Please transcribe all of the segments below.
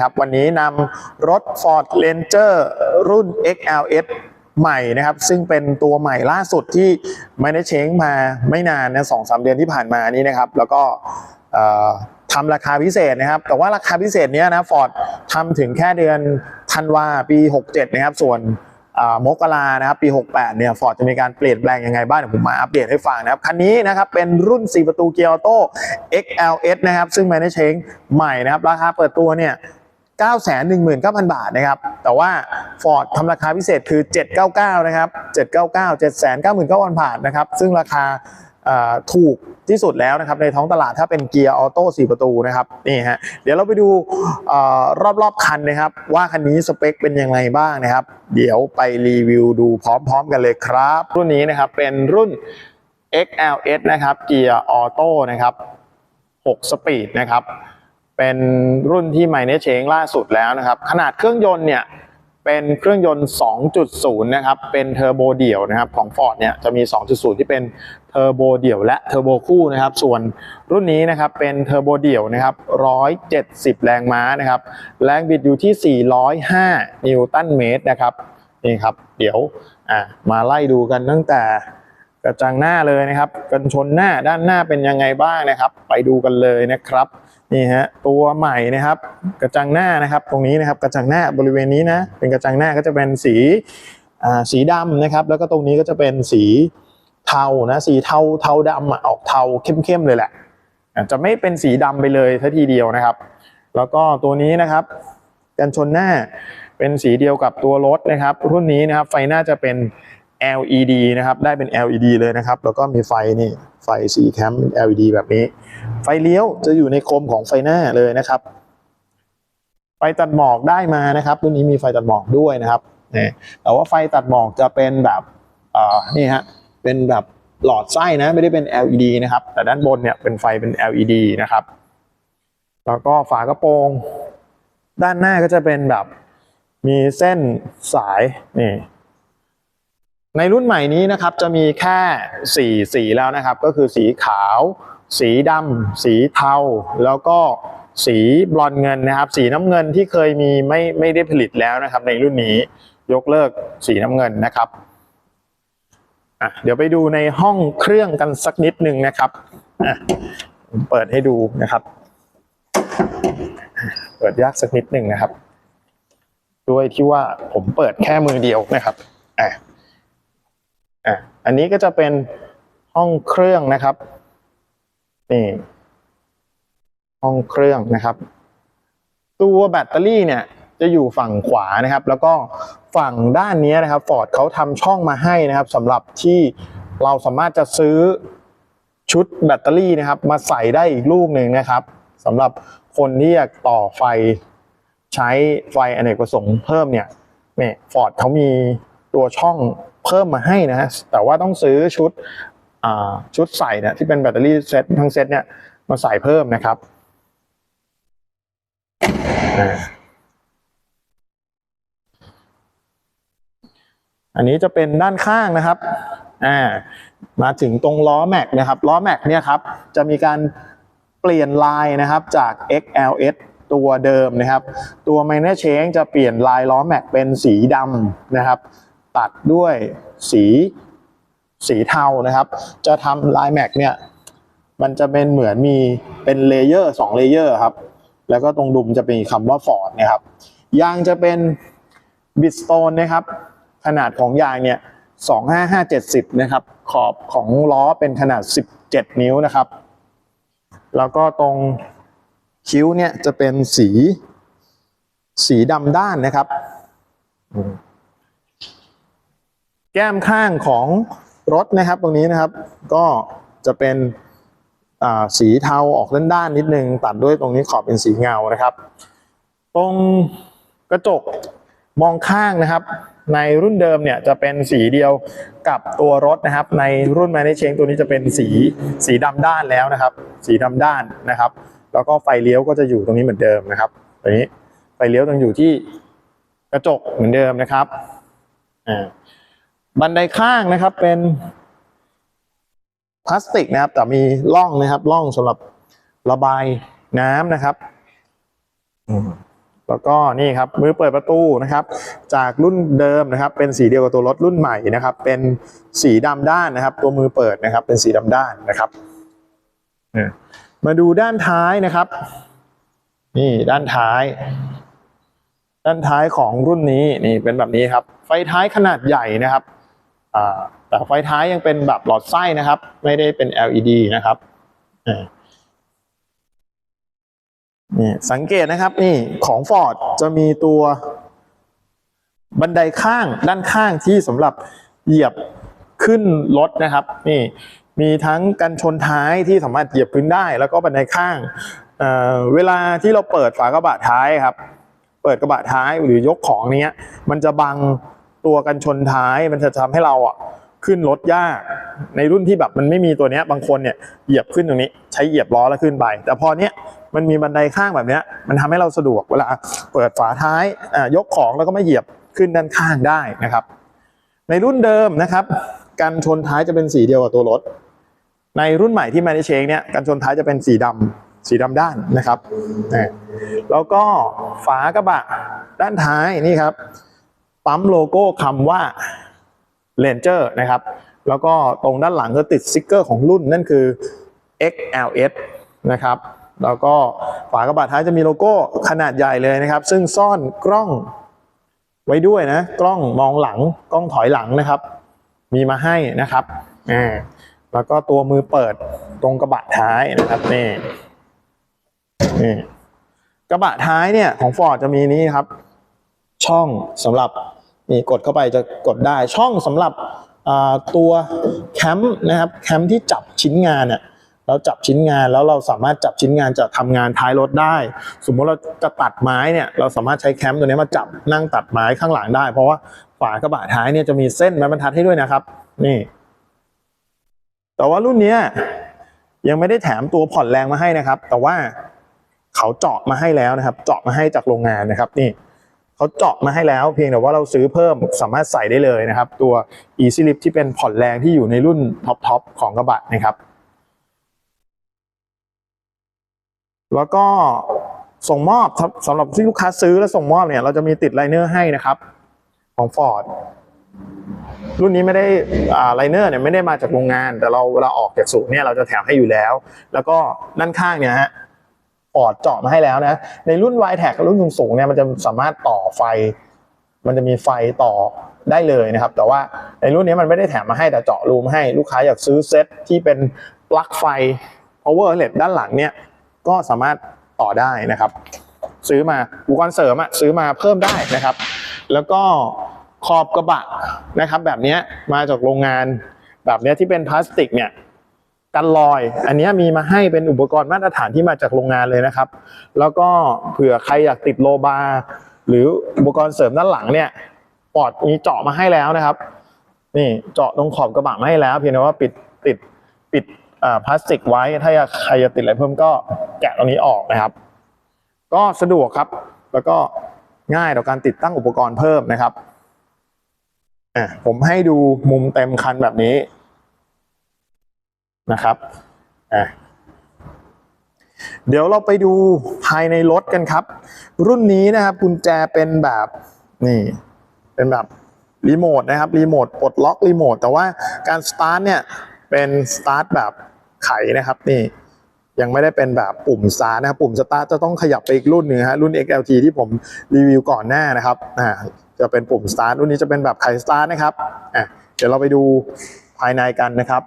ครับวันนี้นำรถ Ford Ranger รุ่น XLS ใหม่นะครับ ซึ่งเป็นตัวใหม่ล่าสุดที่ไม่ได้เช้งมาไม่นานนะสองสามเดือนที่ผ่านมานี้นะครับ แล้วก็ทำราคาพิเศษนะครับ แต่ว่าราคาพิเศษเนี้ยนะฟอร์ดทำถึงแค่เดือนธันวาปี 67 นะครับ ส่วนมกรานะครับปี 68 เนี่ยฟอร์ดจะมีการเปลี่ยนแปลงยังไงบ้างเดี๋ยวผมมาอัปเดตให้ฟังนะครับ คันนี้นะครับเป็นรุ่น 4 ประตูเกียร์ออโต้ XLS นะครับ ซึ่งไม่ได้เช้งใหม่นะครับ ราคาเปิดตัวเนี่ย 919,000 บาทนะครับ แต่ว่า Ford ทำราคาพิเศษคือ 799 นะครับ 799 799,000 บาทนะครับ ซึ่งราคาถูกที่สุดแล้วนะครับในท้องตลาดถ้าเป็นเกียร์ออโต้4ประตูนะครับนี่ฮะเดี๋ยวเราไปดูอรอบๆคันนะครับ ว่าคันนี้สเปคเป็นยังไงบ้างนะครับ เดี๋ยวไปรีวิวดูพร้อมๆกันเลยครับ รุ่นนี้นะครับเป็นรุ่น XLS นะครับเกียร์ออโต้นะครับ 6 สปีดนะครับ เป็นรุ่นที่ไมเนเชงล่าสุดแล้วนะครับ ขนาดเครื่องยนต์เนี่ยเป็นเครื่องยนต์ 2.0 นะครับ เป็นเทอร์โบเดี่ยวนะครับของ Ford เนี่ยจะมี 2.0 ที่เป็นเทอร์โบเดี่ยวและเทอร์โบคู่นะครับ ส่วนรุ่นนี้นะครับเป็นเทอร์โบเดี่ยวนะครับ 170 แรงม้านะครับ แรงบิดอยู่ที่ 405 นิวตันเมตรนะครับ นี่ครับ เดี๋ยวมาไล่ดูกันตั้งแต่กระจังหน้าเลยนะครับ กันชนหน้าด้านหน้าเป็นยังไงบ้างนะครับ ไปดูกันเลยนะครับ นี่ฮะตัวใหม่นะครับ กระจังหน้านะครับ ตรงนี้นะครับกระจังหน้าบริเวณนี้นะเป็นกระจังหน้าก็จะเป็นสีสีดำนะครับ แล้วก็ตรงนี้ก็จะเป็นสีเทานะสีเทาเทาดำออกเทาเข้มๆเลยแหละอะจะไม่เป็นสีดำไปเลยทัทีเดียวนะครับ แล้วก็ตัวนี้นะครับกันชนหน้าเป็นสีเดียวกับตัวรถนะครับ รุ่นนี้นะครับไฟหน้าจะเป็น LED นะครับ ได้เป็น LED เลยนะครับ แล้วก็มีไฟนี่ ไฟสีแคมป์ LED แบบนี้ ไฟเลี้ยวจะอยู่ในโคมของไฟหน้าเลยนะครับ ไฟตัดหมอกได้มานะครับ รุ่นนี้มีไฟตัดหมอกด้วยนะครับนี่แต่ว่าไฟตัดหมอกจะเป็นแบบอ่อนี่ฮะ เป็นแบบหลอดไส้นะ ไม่ได้เป็น LED นะครับ แต่ด้านบนเนี่ยเป็นไฟเป็น LED นะครับ แล้วก็ฝากระโปรง ด้านหน้าก็จะเป็นแบบมีเส้นสายนี่ ในรุ่นใหม่นี้นะครับจะมีแค่สีสีแล้วนะครับ ก็คือสีขาว สีดำสีเทา แล้วก็สีบลอนเงินนะครับ สีน้ำเงินที่เคยมีไม่ไม่ได้ผลิตแล้วนะครับ ในรุ่นนี้ยกเลิกสีน้ำเงินนะครับอะเดี๋ยวไปดูในห้องเครื่องกันสักนิดหนึ่งนะครับอะเปิดให้ดูนะครับ เปิดยากสักนิดหนึ่งนะครับ ด้วยที่ว่าผมเปิดแค่มือเดียวนะครับอะ อะอันนี้ก็จะเป็นห้องเครื่องนะครับนี่ห้องเครื่องนะครับ ตัวแบตเตอรี่เนี่ยจะอยู่ฝั่งขวานะครับ แล้วก็ฝั่งด้านนี้นะครับฟอร์ดเขาทำช่องมาให้นะครับสำหรับที่เราสามารถจะซื้อชุดแบตเตอรี่นะครับ มาใส่ได้อีกลูกหนึ่งนะครับสำหรับคนที่อยากต่อไฟใช้ไฟอเนกประสงค์เพิ่มเนี่ยเนี่ยฟอร์ดเขามีตัวช่อง เพิ่มมาให้นะฮะแต่ว่าต้องซื้อชุดชุดใส่เนี่ยที่เป็นแบตเตอรี่เซตทั้งเซตเนี่ยมาใส่เพิ่มนะครับอันนี้จะเป็นด้านข้างนะครับอ่ามาถึงตรงล้อแม็กนะครับล้อแม็กเนี่ยครับจะมีการเปลี่ยนลายนะครับจาก XLS ตัวเดิมนะครับ ตัว Minor Change จะเปลี่ยนลายล้อแม็กเป็นสีดำนะครับ ตัดด้วยสีสีเทานะครับ จะทำลายแม็กเนี่ยมันจะเป็นเหมือนมีเป็นเลเยอร์สองเลเยอร์ครับ แล้วก็ตรงดุมจะเป็นคำว่าฟอร์ดนะครับ ยางจะเป็นบิสโตนนะครับ ขนาดของยางเนี่ย25570นะครับ ขอบของล้อเป็นขนาด17นิ้วนะครับ แล้วก็ตรงคิ้วเนี่ยจะเป็นสีสีดำด้านนะครับ แก้มข้างของรถนะครับตรงนี้นะครับ ก็จะเป็นสีเทาออกด้านๆนิดนึง ตัดด้วยตรงนี้ขอบเป็นสีเงานะครับ ตรงกระจกมองข้างนะครับ ในรุ่นเดิมเนี่ยจะเป็นสีเดียวกับตัวรถนะครับ ในรุ่น m a n a g e ตัวนี้จะเป็นสีสีดำด้านแล้วนะครับ สีดำด้านนะครับ แล้วก็ไฟเลี้ยวก็จะอยู่ตรงนี้เหมือนเดิมนะครับตัวนี้ไฟเลี้ยวต้องอยู่ที่กระจกเหมือนเดิมนะครับอ่า บันไดข้างนะครับเป็นพลาสติกนะครับ แต่มีร่องนะครับร่องสำหรับระบายน้ำนะครับแล้วก็นี่ครับมือเปิดประตูนะครับ จากรุ่นเดิมนะครับ เป็นสีเดียวกับตัวรถรุ่นใหม่นะครับ เป็นสีดำด้านนะครับ ตัวมือเปิดนะครับ เป็นสีดำด้านนะครับมาดูด้านท้ายนะครับ นี่ด้านท้าย ด้านท้ายของรุ่นนี้นี่เป็นแบบนี้ครับ ไฟท้ายขนาดใหญ่นะครับ แต่ไฟท้ายยังเป็นแบบหลอดไส้นะครับ ไม่ได้เป็น LED นะครับนี่สังเกตนะครับนี่ของ Ford จะมีตัวบันไดข้างด้านข้างที่สำหรับเหยียบขึ้นรถนะครับ นี่มีทั้งกันชนท้ายที่สามารถเหยียบพื้นได้ แล้วก็บันไดข้างเเวลาที่เราเปิดฝากระบะท้ายครับ เปิดกระบะท้ายหรือยกของเนี้ย มันจะบัง ตัวกันชนท้ายมันจะทำให้เราอะขึ้นรถยาก ในรุ่นที่แบบมันไม่มีตัวเนี้ยบางคนเนี่ยเหยียบขึ้นตรงนี้ ใช้เหยียบล้อแล้วขึ้นไป แต่พอเนี้ยมันมีบันไดข้างแบบเนี้ยมันทำให้เราสะดวกเวลาเปิดฝาท้ายอ่ายกของแล้วก็ไม่เหยียบขึ้นด้านข้างได้นะครับ ในรุ่นเดิมนะครับกันชนท้ายจะเป็นสีเดียวกับตัวรถ ในรุ่นใหม่ที่ Manage Change เนี่ยกันชนท้ายจะเป็นสีดำสีดำด้านนะครับอ่แล้วก็ฝากระบะด้านท้ายนี่ครับ ปั๊มโลโก้คำว่า Ranger นะครับ แล้วก็ตรงด้านหลังก็ติดสติ๊กเกอร์ของรุ่นนั่นคือ XLS นะครับ แล้วก็ฝากระบะท้ายจะมีโลโก้ขนาดใหญ่เลยนะครับ ซึ่งซ่อนกล้องไว้ด้วยนะ กล้องมองหลังกล้องถอยหลังนะครับ มีมาให้นะครับอ่าแล้วก็ตัวมือเปิดตรงกระบะท้ายนะครับนี่นี่กระบะท้ายเนี่ยของ Ford จะมีนี้ครับ ช่องสำหรับ นี่กดเข้าไปจะกดได้ช่องสำหรับตัวแคมป์นะครับแคมป์ที่จับชิ้นงานเนี่ยเราจับชิ้นงานแล้วเราสามารถจับชิ้นงานจะทำงานท้ายรถได้ สมมติเราจะตัดไม้เนี่ยเราสามารถใช้แคมป์ตัวนี้มาจับนั่งตัดไม้ข้างหลังได้ เพราะว่าฝากระบะท้ายเนี่ยจะมีเส้นไม้บรรทัดให้ด้วยนะครับ นี่ แต่ว่ารุ่นเนี้ยยังไม่ได้แถมตัวผ่อนแรงมาให้นะครับ แต่ว่าเขาเจาะมาให้แล้วนะครับ เจาะมาให้จากโรงงานนะครับ นี่ เขาเจาะมาให้แล้ว เพียงแต่ว่าเราซื้อเพิ่มสามารถใส่ได้เลยนะครับ ตัว Easy Lift ที่เป็นผ่อนแรงที่อยู่ในรุ่นท็อปๆของกระบะนะครับ แล้วก็ส่งมอบครับสำหรับที่ลูกค้าซื้อและส่งมอบเนี่ยเราจะมีติดไลเนอร์ให้นะครับของ Ford รุ่นนี้ไม่ได้ไลเนอร์เนี่ยไม่ได้มาจากโรงงาน แต่เราเวลาออกจากศูนย์เนี่ยเราจะแถมให้อยู่แล้ว แล้วก็ด้านข้างเนี่ยฮะ ปอดเจาะมาให้แล้วนะ ในรุ่น y t แท็กรุ่นสูงๆเนี่ยมันจะสามารถต่อไฟ มันจะมีไฟต่อได้เลยนะครับ แต่ว่าในรุ่นนี้มันไม่ได้แถมมาให้แต่เจาะรูมาให้ลูกค้าอยากซื้อเซ็ตที่เป็นปลั๊กไฟ power outlet ด้านหลังเนี่ยก็สามารถต่อได้นะครับ ซื้อมาอุปกรณ์เสริมอะซื้อมาเพิ่มได้นะครับ แล้วก็ขอบกระบะนะครับ แบบนี้มาจากโรงงานแบบนี้ที่เป็นพลาสติกเนี่ย กันรอย อันนี้มีมาให้เป็นอุปกรณ์มาตรฐานที่มาจากโรงงานเลยนะครับ แล้วก็เผื่อใครอยากติดโลบาร์หรืออุปกรณ์เสริมด้านหลังเนี่ยปอดมีเจาะมาให้แล้วนะครับ นี่เจาะตรงขอบกระบะมาให้แล้ว เพียงแต่ว่าปิดติดปิดพลาสติกไว้ ถ้าอยากใครจะติดอะไรเพิ่มก็แกะตรงนี้ออกนะครับ ก็สะดวกครับ แล้วก็ง่ายต่อการติดตั้งอุปกรณ์เพิ่มนะครับอะผมให้ดูมุมเต็มคันแบบนี้ นะครับอะเดี๋ยวเราไปดูภายในรถกันครับ รุ่นนี้นะครับกุญแจเป็นแบบนี่เป็นแบบรีโมทนะครับรีโมทปลดล็อกรีโมทแต่ว่าการสตาร์ทเนี่ยเป็นสตาร์ทแบบไขนะครับนี่ยังไม่ได้เป็นแบบปุ่มสตาร์ทนะครับปุ่มสตาร์ทจะต้องขยับไปอีกรุ่นหนึ่งฮะรุ่น XLT ที่ผมรีวิวก่อนหน้านะครับอ่าจะเป็นปุ่มสตาร์ทรุ่นนี้จะเป็นแบบไขสตาร์ทนะครับอะเดี๋ยวเราไปดูภายในกันนะครับ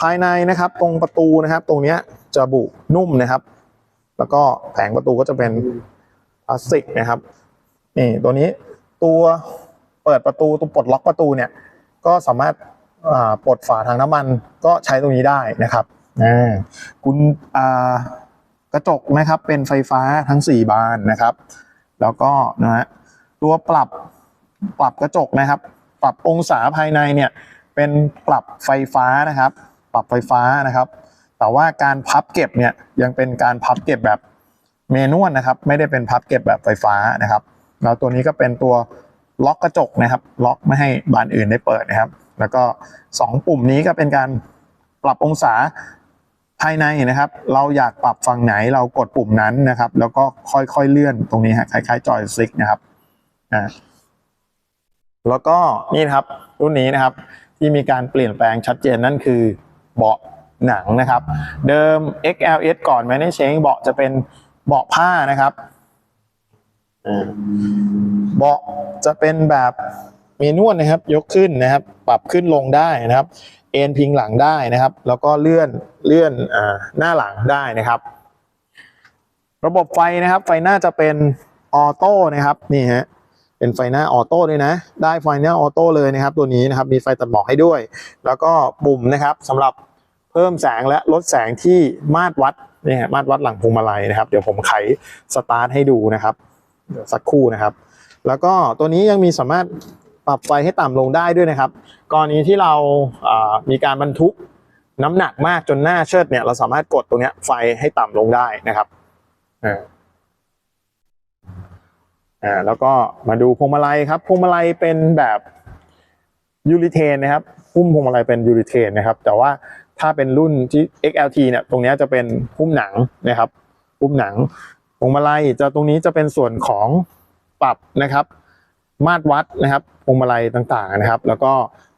ภายในนะครับตรงประตูนะครับ ตรงเนี้ยจะบุนุ่มนะครับ แล้วก็แผงประตูก็จะเป็นพลาสติกนะครับนี่ตัวนี้ตัวเปิดประตูตัวปลดล็อกประตูเนี่ย ก็สามารถาปลดฝาทางน้ำมันก็ใช้ตรงนี้ได้นะครับอ่าคุณกระจกนะครับเป็นไฟฟ้าทั้ง 4 บานนะครับ แล้วก็นะฮะตัวปรับปรับกระจกนะครับ ปรับองศาภายในเนี่ย เป็นปรับไฟฟ้านะครับ ปรับไฟฟ้านะครับ แต่ว่าการพับเก็บเนี่ยยังเป็นการพับเก็บแบบเมนวลนะครับ ไม่ได้เป็นพับเก็บแบบไฟฟ้านะครับ แล้วตัวนี้ก็เป็นตัวล็อกกระจกนะครับ ล็อกไม่ให้บานอื่นได้เปิดนะครับ แล้วก็สองปุ่มนี้ก็เป็นการปรับองศาภายในนะครับ เราอยากปรับฝั่งไหนเรากดปุ่มนั้นนะครับ แล้วก็ค่อยๆเลื่อนตรงนี้ฮะคล้ายๆจอยสติ๊กนะครับอ่าแล้วก็นี่นะครับรุ่นนี้นะครับ ที่มีการเปลี่ยนแปลงชัดเจนนั่นคือเบาะหนังนะครับ เดิม XLS ก่อนไม่ได้เชงเบาะจะเป็นเบาะผ้านะครับเบาะจะเป็นแบบมีนวดนะครับ ยกขึ้นนะครับ ปรับขึ้นลงได้นะครับ เอ็นพิงหลังได้นะครับ แล้วก็เลื่อนเลื่อนอหน้าหลังได้นะครับ ระบบไฟนะครับ ไฟหน้าจะเป็นออโต้นะครับนี่ฮะ เป็นไฟหน้าออโต้ด้วยนะ ได้ไฟหน้าออโต้เลยนะครับ ตัวนี้นะครับมีไฟตัดหมอกให้ด้วย แล้วก็ปุ่มนะครับสำหรับเพิ่มแสงและลดแสงที่มาตรวัดนี่ฮะมาตรวัดหลังพวงมาลัยนะครับเดี๋ยวผมไขสตาร์ทให้ดูนะครับเดี๋ยวสักครู่นะครับ แล้วก็ตัวนี้ยังมีสามารถปรับไฟให้ต่ำลงได้ด้วยนะครับ กรณีที่เราอ่ามีการบรรทุกน้ำหนักมากจนหน้าเชิดเนี่ยเราสามารถกดตรงนี้ไฟให้ต่ำลงได้นะครับ อ่าแล้วก็มาดูพวงมาลัยครับพวงมาลัยเป็นแบบยูริเทนนะครับหุ้มพวงมาลัยเป็นยูริเทนนะครับ แต่ว่าถ้าเป็นรุ่นที่ XLT เนี่ยตรงนี้จะเป็นหุ้มหนังนะครับหุ้มหนังพวงมาลัยจะตรงนี้จะเป็นส่วนของปรับนะครับ มาตรวัดนะครับพวงมาลัยต่างๆนะครับ แล้วก็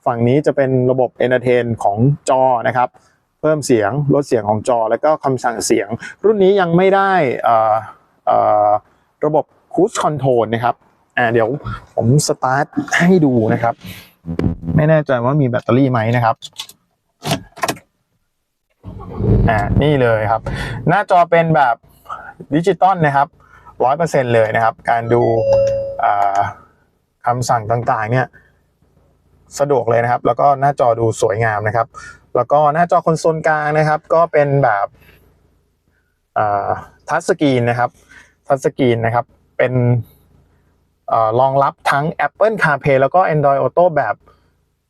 ฝั่งนี้จะเป็นระบบ Entertain ของจอนะครับ เพิ่มเสียงลดเสียงของจอ แล้วก็คำสั่งเสียง รุ่นนี้ยังไม่ได้เอ่ อเอ่อระบบ Cruise Control นะครับอ่าเดี๋ยวผมสตาร์ทให้ดูนะครับ ไม่แน่ใจว่ามีแบตเตอรี่ไหมนะครับอ่านี่เลยครับ หน้าจอเป็นแบบดิจิตอลนะครับร้อยเปอร์เซ็นเลยนะครับ การดูอ่าคำสั่งต่างๆ เนี่ยสะดวกเลยนะครับ แล้วก็หน้าจอดูสวยงามนะครับ แล้วก็หน้าจอคอนโซลกลางนะครับ ก็เป็นแบบทัชสกรีนนะครับทัชสกรีนนะครับ เป็นอรองรับทั้ง Apple CarPlay แล้วก็ Android Auto แบบ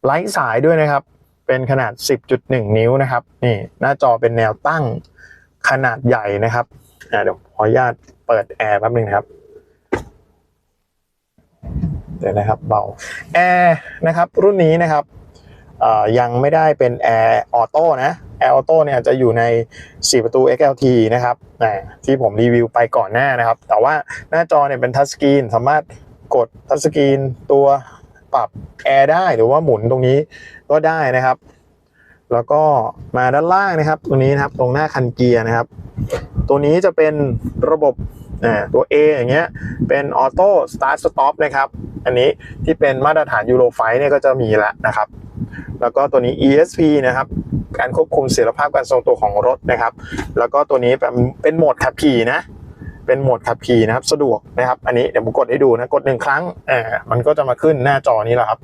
ไร้สายด้วยนะครับ เป็นขนาด 10.1 นิ้วนะครับ นี่หน้าจอเป็นแนวตั้งขนาดใหญ่นะครับเดี๋ยวขออนุญาตเปิดแอร์แป๊บนึงนะครับ เดี๋ยวนะครับเบาแอร์นะครับ รุ่นนี้นะครับ ยังไม่ได้เป็นแอร์ออโต้นะแอร์ออโต้เนี่ยจะอยู่ใน 4 ประตู XLT นะครับที่ผมรีวิวไปก่อนหน้านะครับ แต่ว่าหน้าจอเนี่ยเป็นทัชสกรีนสามารถกดทัชสกรีนตัวปรับแอร์ได้หรือว่าหมุนตรงนี้ก็ได้นะครับ แล้วก็มาด้านล่างนะครับ ตรงนี้นะครับตรงหน้าคันเกียร์นะครับ ตัวนี้จะเป็นระบบตัว A อย่างเงี้ยเป็นออโต้สตาร์ทสต็อปนะครับ อันนี้ที่เป็นมาตรฐานยูโรไฟเนี่ยก็จะมีแล้วนะครับ แล้วก็ตัวนี้ ESP นะครับการควบคุมเสถียรภาพการทรงตัวของรถนะครับ แล้วก็ตัวนี้เป็นโหมดขับขี่นะเป็นโหมดขับขี่นะครับสะดวกนะครับ อันนี้เดี๋ยวผมกดให้ดูนะกดหนึ่งครั้งอ่ามันก็จะมาขึ้นหน้าจอนี้แหละครับ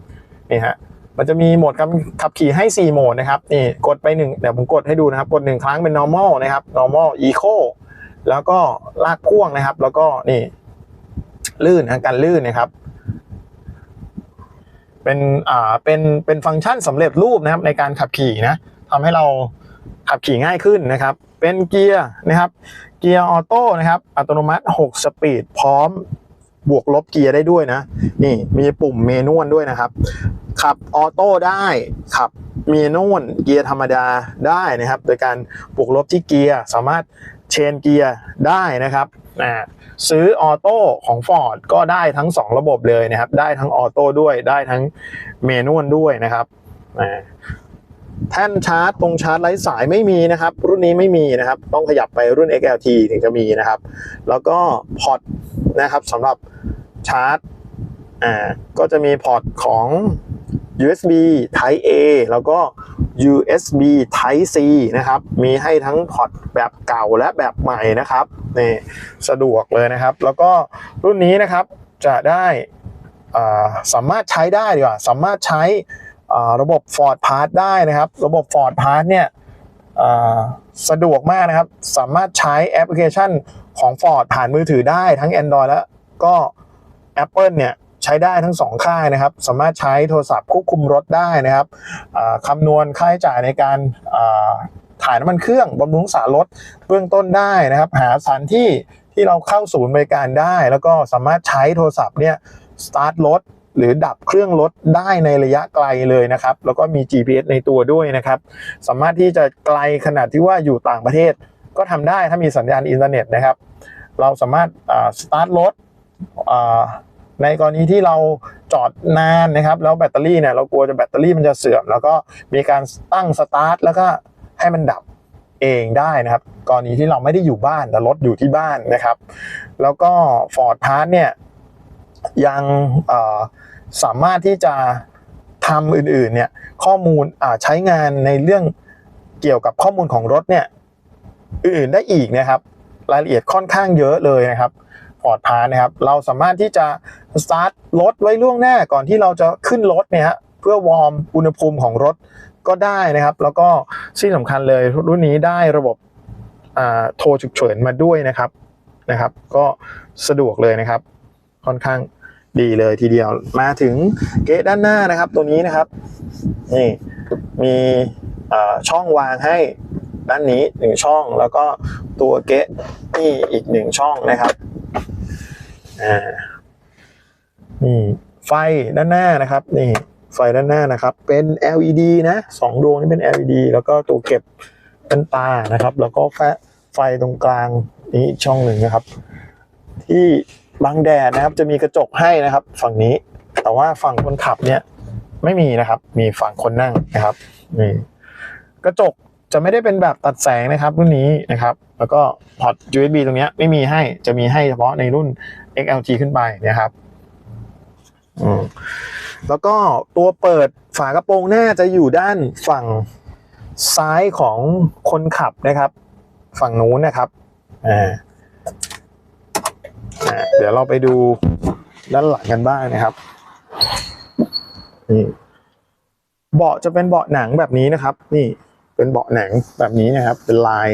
นี่ฮะมันจะมีโหมดขับขับขี่ให้ 4 โหมดนะครับนี่กดไปหนึ่งเดี๋ยวผมกดให้ดูนะครับ กดหนึ่งครั้งเป็น normal นะครับ normal eco แล้วก็ลากพ่วงนะครับ แล้วก็นี่ลื่นนะการลื่นนะครับ เป็นอ่าเป็นเป็นฟังก์ชันสำเร็จรูปนะครับในการขับขี่นะทำให้เราขับขี่ง่ายขึ้นนะครับ เป็นเกียร์นะครับ เกียร์ออโต้นะครับ อัตโนมัติ 6 สปีด พร้อมบวกลบเกียร์ได้ด้วยนะ นี่มีปุ่มเมนวลด้วยนะครับ ขับออโต้ได้ขับเมนวลเกียร์ธรรมดาได้นะครับ โดยการบวกลบที่เกียร์สามารถเชนเกียร์ได้นะครับ อ่าซื้อออโต้ของ Ford ก็ได้ทั้ง 2 ระบบเลยนะครับ ได้ทั้งออโต้ด้วยได้ทั้งเมนวลด้วยนะครับแท่นชาร์จตรงชาร์จไร้สายไม่มีนะครับ รุ่นนี้ไม่มีนะครับ ต้องขยับไปรุ่น XLT ถึงจะมีนะครับ แล้วก็พอร์ตนะครับสำหรับชาร์จอ่าก็จะมีพอร์ตของ USB Type A แล้วก็ USB Type C นะครับ มีให้ทั้งพอร์ตแบบเก่าและแบบใหม่นะครับนี่สะดวกเลยนะครับ แล้วก็รุ่นนี้นะครับจะได้สามารถใช้ได้ดีกว่า สามารถใช้ระบบ Ford Pass ได้นะครับ ระบบ Ford Pass เนี่ยสะดวกมากนะครับ สามารถใช้แอปพลิเคชันของ Ford ผ่านมือถือได้ทั้ง Android และก็ Apple เนี่ย ใช้ได้ทั้งสองค่ายนะครับ สามารถใช้โทรศัพท์ควบคุมรถได้นะครับคำนวณค่าใช้จ่ายในการถ่ายน้ำมันเครื่องบำรุงรักษารถเบื้องต้นได้นะครับ หาสถานที่ที่เราเข้าศูนย์บริการได้ แล้วก็สามารถใช้โทรศัพท์เนี่ยสตาร์ทรถหรือดับเครื่องรถได้ในระยะไกลเลยนะครับ แล้วก็มี GPS ในตัวด้วยนะครับ สามารถที่จะไกลขนาดที่ว่าอยู่ต่างประเทศ ก็ทำได้ถ้ามีสัญญาณอินเทอร์เน็ตนะครับ เราสามารถสตาร์ทรถ ในกรณีที่เราจอดนานนะครับ แล้วแบตเตอรี่เนี่ยเรากลัวจะแบตเตอรี่มันจะเสื่อม แล้วก็มีการตั้งสตาร์ทแล้วก็ให้มันดับเองได้นะครับ กรณีที่เราไม่ได้อยู่บ้านแต่รถอยู่ที่บ้านนะครับ แล้วก็ Ford p a s เนี่ยยังสามารถที่จะทำอื่นๆเนี่ยข้อมูลใช้งานในเรื่องเกี่ยวกับข้อมูลของรถเนี่ยอื่นๆได้อีกนะครับ รายละเอียดค่อนข้างเยอะเลยนะครับ อร์ดพานะครับ เราสามารถที่จะสตาร์ทรถไว้ล่วงหน้าก่อนที่เราจะขึ้นรถเนี่ยฮะเพื่อวอร์มอุณหภูมิของรถก็ได้นะครับ แล้วก็ที่สำคัญเลยรุ่นนี้ได้ระบบโทรฉุกเฉินมาด้วยนะครับนะครับ ก็สะดวกเลยนะครับ ค่อนข้างดีเลยทีเดียวมาถึงเกตด้านหน้านะครับ ตัวนี้นะครับนี่มีช่องวางให้ด้านนี้หนึ่งช่อง แล้วก็ตัวเกตนี่อีกหนึ่งช่องนะครับ อ่านี่ไฟด้านหน้านะครับ นี่ไฟด้านหน้านะครับ เป็น LED นะสองดวงนี่เป็น LED แล้วก็ตัวเก็บเป็นตานะครับ แล้วก็แฟไฟตรงกลางนี้ช่องหนึ่งนะครับ ที่บังแดดนะครับ จะมีกระจกให้นะครับ ฝั่งนี้ แต่ว่าฝั่งคนขับเนี่ยไม่มีนะครับ มีฝั่งคนนั่งนะครับนี่กระจกจะไม่ได้เป็นแบบตัดแสงนะครับรุ่นนี้นะครับ แล้วก็พอร์ต USB ตรงนี้ไม่มีให้จะมีให้เฉพาะในรุ่น XLT ขึ้นไปนะครับอืมแล้วก็ตัวเปิดฝากระโปรงหน้าจะอยู่ด้านฝั่งซ้ายของคนขับนะครับ ฝั่งนู้นนะครับอ่าอ่าเดี๋ยวเราไปดูด้านหลังกันบ้างนะครับนี่เบาะจะเป็นเบาะหนังแบบนี้นะครับ นี่เป็นเบาะหนังแบบนี้นะครับ เป็นลาย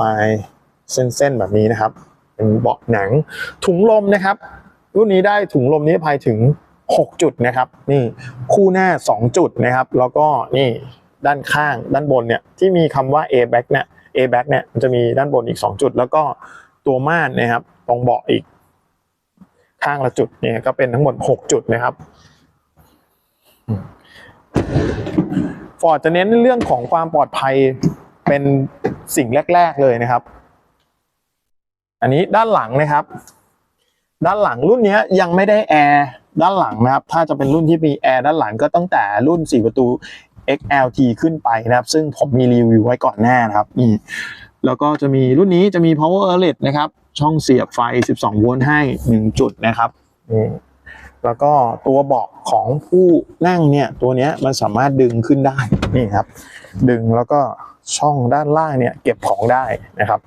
ลายเส้นๆแบบนี้นะครับ เป็นเบาะหนัง ถุงลมนะครับรุ่นนี้ได้ถุงลมนิรภัยถึง 6 จุดนะครับ นี่คู่หน้า 2 จุดนะครับ แล้วก็นี่ด้านข้างด้านบนเนี่ยที่มีคำว่า A back เนี่ย A back เนี่ยมันจะมีด้านบนอีก 2 จุด แล้วก็ตัวม่านนะครับตรงเบาะอีก ข้างละจุดเนี่ยก็เป็นทั้งหมด 6 จุดนะครับฟอร์ดจะเน้นเรื่องของความปลอดภัยเป็นสิ่งแรก ๆ เลยนะครับ อันนี้ด้านหลังนะครับ ด้านหลังรุ่นนี้ยังไม่ได้แอร์ด้านหลังนะครับ ถ้าจะเป็นรุ่นที่มีแอร์ด้านหลังก็ตั้งแต่รุ่น 4 ประตู XLT ขึ้นไปนะครับ ซึ่งผมมีรีวิวไว้ก่อนหน้านะครับนี่แล้วก็จะมีรุ่นนี้จะมี power outlet นะครับ ช่องเสียบไฟ 12 โวลต์ให้ 1 จุดนะครับนี่แล้วก็ตัวเบาะของผู้นั่งเนี่ยตัวนี้มันสามารถดึงขึ้นได้นี่ครับ ดึงแล้วก็ช่องด้านล่างเนี่ยเก็บของได้นะครับ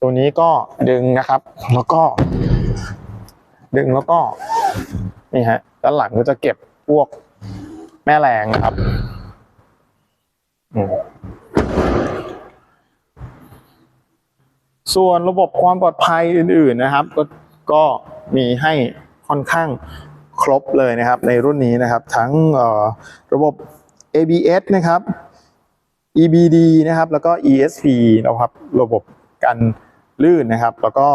ตัวนี้ก็ดึงนะครับ แล้วก็ ดึงแล้วก็ นี่ฮะ ด้านหลังก็จะเก็บพวกแม่แรงนะครับส่วนระบบความปลอดภัยอื่น ๆนะครับ ก็ก็มีให้ค่อนข้างครบเลยนะครับ ในรุ่นนี้นะครับ ทั้งระบบ ABS นะครับ EBD นะครับ แล้วก็ ESP นะครับ ระบบกันลื่นนะครับ แล้วก็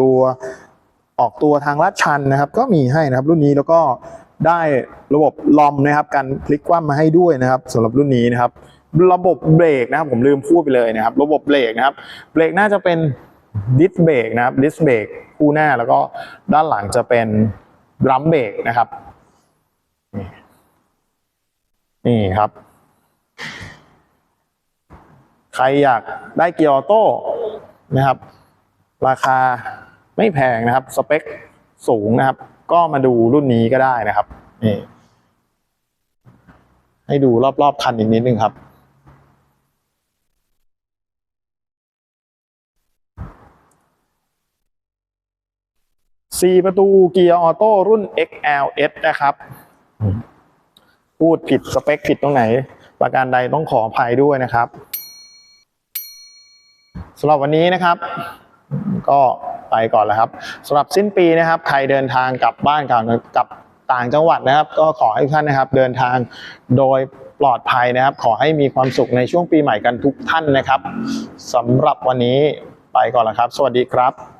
ตัวออกตัวทางลาดชันนะครับ ก็มีให้นะครับรุ่นนี้แล้วก็ได้ระบบลอมนะครับการพลิกคว่ำมาให้ด้วยนะครับสำหรับรุ่นนี้นะครับ ระบบเบรกนะครับ ผมลืมพูดไปเลยนะครับ ระบบเบรกนะครับ เบรกน่าจะเป็นดิสเบรกนะครับดิสเบรกคู่หน้าแล้วก็ด้านหลังจะเป็นรัมเบรกนะครับนี่ครับ รอยากได้เกียร์ออโต้นะครับ ราคาไม่แพงนะครับ สเปคสูงนะครับ ก็มาดูรุ่นนี้ก็ได้นะครับนี่ให้ดูรอบๆคันอีกนิดนึงครับสี่ประตูเกียร์ออโต้รุ่น XLS นะครับ พูดผิดสเปคผิดตรงไหน ประการใดต้องขออภัยด้วยนะครับ สำหรับวันนี้นะครับ ก็ไปก่อนแล้วครับสำหรับสิ้นปีนะครับ ใครเดินทางกลับบ้านกลับกลับต่างจังหวัดนะครับ ก็ขอให้ทุกท่านนะครับ เดินทางโดยปลอดภัยนะครับ ขอให้มีความสุขในช่วงปีใหม่กันทุกท่านนะครับสำหรับวันนี้ไปก่อนแล้วครับ สวัสดีครับ